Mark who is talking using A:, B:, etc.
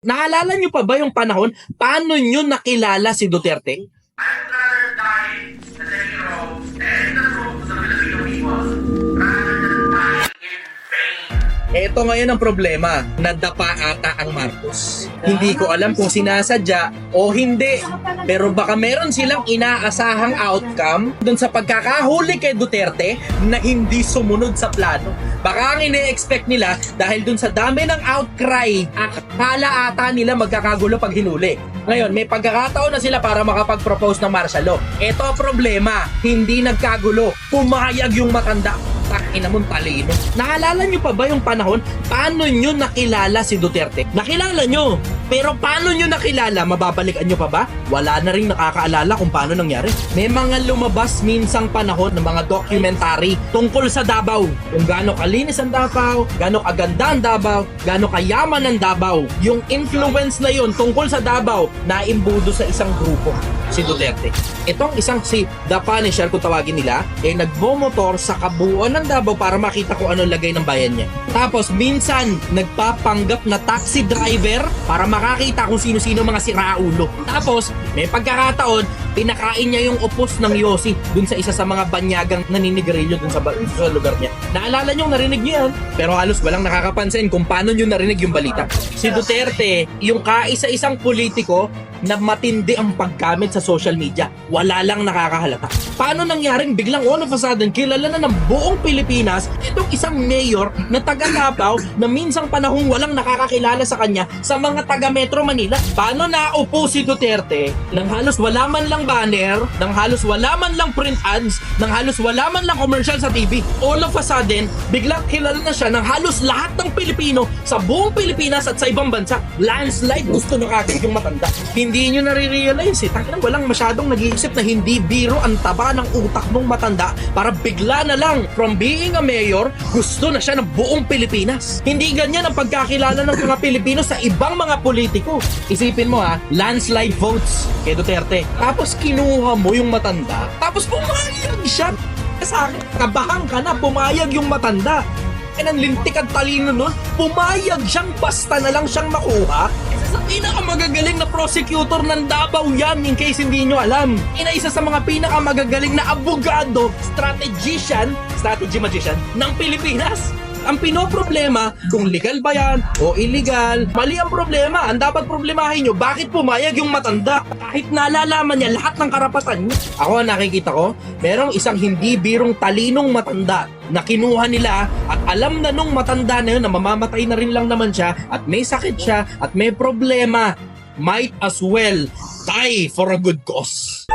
A: Naalala niyo pa ba yung panahon paano niyo nakilala si Duterte? Ito ngayon ang problema, nadapa ata ang Marcos. Hindi ko alam kung sinasadya o hindi. Pero baka meron silang inaasahang outcome dun sa pagkakahuli kay Duterte na hindi sumunod sa plano. Baka ang ine-expect nila dahil dun sa dami ng outcry, akala ata nila magkakagulo pag hinuli. Ngayon, may pagkakataon na sila para makapag-propose ng martial law. Ito problema, hindi nagkagulo. Pumayag yung matanda. Takina mong talino. Naalala nyo pa ba yung panahon paano nyo nakilala si Duterte? Nakilala nyo. Pero paano nyo nakilala? Mababalikan nyo pa ba? Wala na rin nakakaalala kung paano nangyari. May mga lumabas minsang panahon ng mga documentary tungkol sa Davao. Kung gaano kalinis ang Davao, gaano kaganda ang Davao, gaano kayaman ang Davao. Yung influence na yon tungkol sa Davao na imbudo sa isang grupo, si Duterte. Itong isang si The Punisher kung tawagin nila, eh nagmomotor sa kabuuan ng Davao para makita kung ano lagay ng bayan niya. Tapos minsan nagpapanggap na taxi driver para makakita kung sino-sino mga siraulo. Tapos may pagkakataon, pinakain niya yung upos ng Yossi dun sa isa sa mga banyagang naninigarilyo dun sa, sa lugar niya. Naalala niyo, narinig niyo yan. Pero halos walang nakakapansin kung paano niyo narinig yung balita. Si Duterte, yung kaisa-isang politiko na matindi ang paggamit sa social media. Wala lang nakakahalata. Paano nangyaring biglang all of a sudden kilala na ng buong Pilipinas itong isang mayor na taga Davao na minsang panahong walang nakakakilala sa kanya sa mga taga Metro Manila. Paano naupo si Duterte nang halos wala man lang banner, nang halos wala man lang print ads, nang halos wala man lang commercial sa TV. All of a sudden, biglang kilala na siya ng halos lahat ng Pilipino sa buong Pilipinas at sa ibang bansa. Landslide gusto na kagad yung matanda. Hindi nyo nare-realize eh. Tangina, walang masyadong nag-iisip na hindi biro ang taba ng utak ng matanda para bigla na lang from being a mayor, gusto na siya ng buong Pilipinas. Hindi ganyan ang pagkakilala ng mga Pilipino sa ibang mga politiko. Isipin mo ha, landslide votes kay Duterte. Tapos kinuha mo yung matanda. Tapos pumayag siya sa akin. Kabahan ka na, pumayag yung matanda. Eh, ang lintik at talino nun, pumayag siyang basta na lang siyang makuha. Isa sa pinakamagagaling na prosecutor ng Davao yan, in case hindi nyo alam. Ina isa sa mga pinakamagagaling na abogado, strategician, strategy magician, ng Pilipinas. Ang pinoproblema, kung legal ba yan o illegal, mali ang problema. Ang dapat problemahin nyo, bakit pumayag yung matanda? Kahit nalalaman niya lahat ng karapatan niya. Ako, nakikita ko, merong isang hindi birong talinong matanda na kinuha nila at alam na nung matanda na yun na mamamatay na rin lang naman siya at may sakit siya at may problema, might as well die for a good cause.